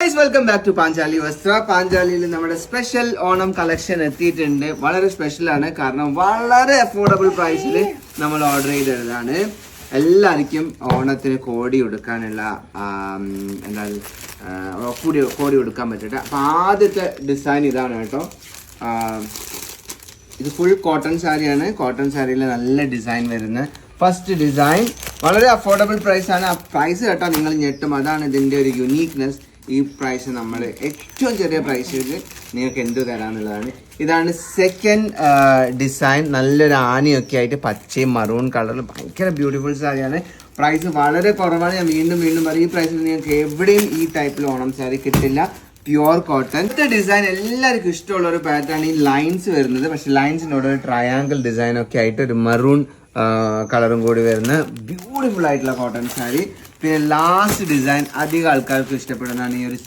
Welcome back to Panchali വസ്ത്ര പാഞ്ചാലിയിൽ നമ്മുടെ special Onam collection എത്തിയിട്ടുണ്ട്. വളരെ സ്പെഷ്യൽ ആണ്. കാരണം വളരെ അഫോർഡബിൾ പ്രൈസിൽ നമ്മൾ ഓർഡർ ചെയ്തതാണ്. എല്ലാവർക്കും ഓണത്തിന് കോടി കൊടുക്കാനുള്ള എന്താ കൂടി കോടി കൊടുക്കാൻ പറ്റട്ടെ അപ്പൊ ആദ്യത്തെ ഡിസൈൻ ഇതാണ് കേട്ടോ. ഇത് ഫുൾ കോട്ടൺ സാരിയാണ്. കോട്ടൺ സാരിയിൽ നല്ല ഡിസൈൻ വരുന്ന ഫസ്റ്റ് ഡിസൈൻ വളരെ അഫോർഡബിൾ പ്രൈസാണ് ആ പ്രൈസ് കേട്ടോ നിങ്ങൾ ഞെട്ടും. അതാണ് ഇതിന്റെ ഒരു യുണീക്നെസ് ഈ പ്രൈസ് നമ്മൾ ഏറ്റവും ചെറിയ പ്രൈസിൽ നിങ്ങൾക്ക് എന്ത് തരാന്നുള്ളതാണ്. ഇതാണ് സെക്കൻഡ് ഡിസൈൻ നല്ലൊരു ആനയൊക്കെ ആയിട്ട് പച്ചയും മറൂൺ കളറിൽ ഭയങ്കര ബ്യൂട്ടിഫുൾ സാരിയാണ് പ്രൈസ് വളരെ കുറവാണ്. ഞാൻ വീണ്ടും വീണ്ടും പറയും ഈ പ്രൈസിൽ നിങ്ങൾക്ക് എവിടെയും ഈ ടൈപ്പിൽ ഓണം സാരി കിട്ടില്ല. പ്യുവർ കോട്ടൺ അടുത്ത ഡിസൈൻ എല്ലാവർക്കും ഇഷ്ടമുള്ള ഒരു പാറ്റേൺ ഈ ലൈൻസ് വരുന്നത്. പക്ഷെ ലൈൻസിനോട് ഒരു ട്രയാങ്കിൾ ഡിസൈൻ ഒക്കെ ആയിട്ട് ഒരു മറൂൺ കളറും കൂടി വരുന്ന ബ്യൂട്ടിഫുൾ ആയിട്ടുള്ള കോട്ടൺ സാരി പിന്നെ ലാസ്റ്റ് ഡിസൈൻ അധികം ആൾക്കാർക്ക് ഇഷ്ടപ്പെടുന്നതാണ് ഈ ഒരു